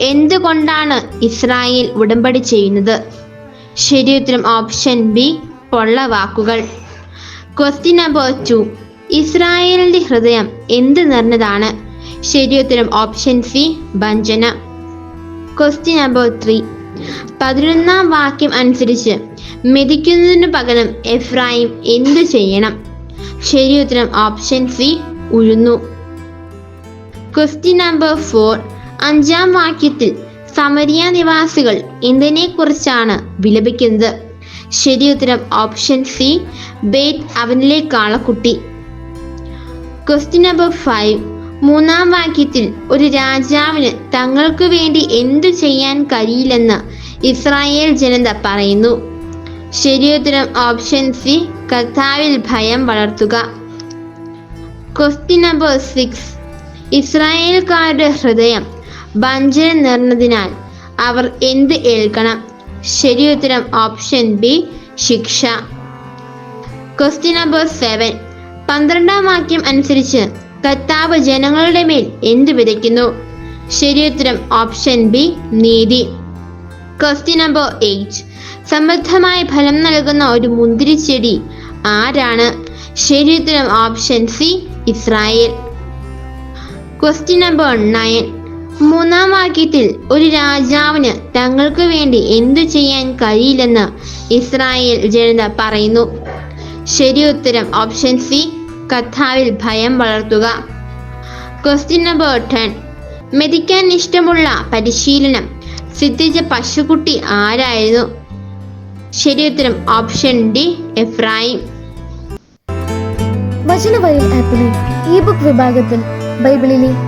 എന്തുകൊണ്ടാണ് ഇസ്രായേൽ ഉടമ്പടി ചെയ്യുന്നത്? ശരിയുത്തരം ഓപ്ഷൻ ബി പൊള്ള വാക്കുകൾ. ക്വസ്റ്റ്യൻ നമ്പർ ടു ഇസ്രായേലിന്റെ ഹൃദയം എന്ത് നിറഞ്ഞതാണ്? ശരിയുത്തരം ഓപ്ഷൻ സി ഭഞ്ജന. ക്വസ്റ്റ്യൻ നമ്പർ ത്രീ പതിനൊന്നാം വാക്യം അനുസരിച്ച് മെതിക്കുന്നതിനു പകരം എഫ്രായിം എന്തു ചെയ്യണം? ശരിയുത്തരം ഓപ്ഷൻ സി ഉഴുന്നു. ക്വസ്റ്റ്യൻ നമ്പർ ഫോർ അഞ്ചാം വാക്യത്തിൽ സമരിയ നിവാസികൾ എന്തിനെ കുറിച്ചാണ് വിലപിക്കുന്നത്? ശരി ഉത്തരം ഓപ്ഷൻ സി ബേറ്റ് അവനിലെ കാളക്കുട്ടി ക്വസ്റ്റ്യൻ നമ്പർ ഫൈവ് മൂന്നാം വാക്യത്തിൽ ഒരു രാജാവിന് തങ്ങൾക്ക് വേണ്ടി എന്തു ചെയ്യാൻ കഴിയില്ലെന്ന് ഇസ്രായേൽ ജനത പറയുന്നു. ശരിയുത്തരം ഓപ്ഷൻ സി കർത്താവിൽ ഭയം വളർത്തുക. ക്വസ്റ്റ്യൻ നമ്പർ സിക്സ് ഇസ്രായേൽക്കാരുടെ ഹൃദയം വഞ്ചന നിറഞ്ഞതിനാൽ അവർ എന്ത് ഏൽക്കണം? ശരിയുത്തരം ഓപ്ഷൻ ബി ശിക്ഷ. ക്വസ്റ്റ്യൻ നമ്പർ സെവൻ പന്ത്രണ്ടാം വാക്യം അനുസരിച്ച് കർത്താവ് ജനങ്ങളുടെ മേൽ എന്ത് വിതയ്ക്കുന്നു? ശരിയുത്തരം ഓപ്ഷൻ ബി നീതി. ക്വസ്റ്റ്യൻ നമ്പർ എയ്റ്റ് സമൃദ്ധമായ ഫലം നൽകുന്ന ഒരു മുന്തിരിച്ചെടി ആരാണ്? ശരിയുത്തരം option C Israel. Question number nine മൂന്നാം വാക്യത്തിൽ ഒരു രാജാവിന് തങ്ങൾക്ക് വേണ്ടി എന്തു ചെയ്യാൻ കഴിയില്ലെന്ന് ഇസ്രായേൽ ജനത പറയുന്നു. ശരി ഉത്തരം ഓപ്ഷൻ സി കഥാവിൽ ഭയം വളർത്തുക. ക്വസ്റ്റ്യൻ നമ്പർ ടെൻ മെതിക്കാൻ ഇഷ്ടമുള്ള പരിശീലനം സിദ്ധിച്ച പശുക്കുട്ടി ആരായിരുന്നു? ശരി ഉത്തരം ഓപ്ഷൻ ഡി എഫ്രായിം. വചനവയൽ ആപ്പിലെ ഇ ബുക്ക് വിഭാഗത്തിൽ ബൈബിളിലെ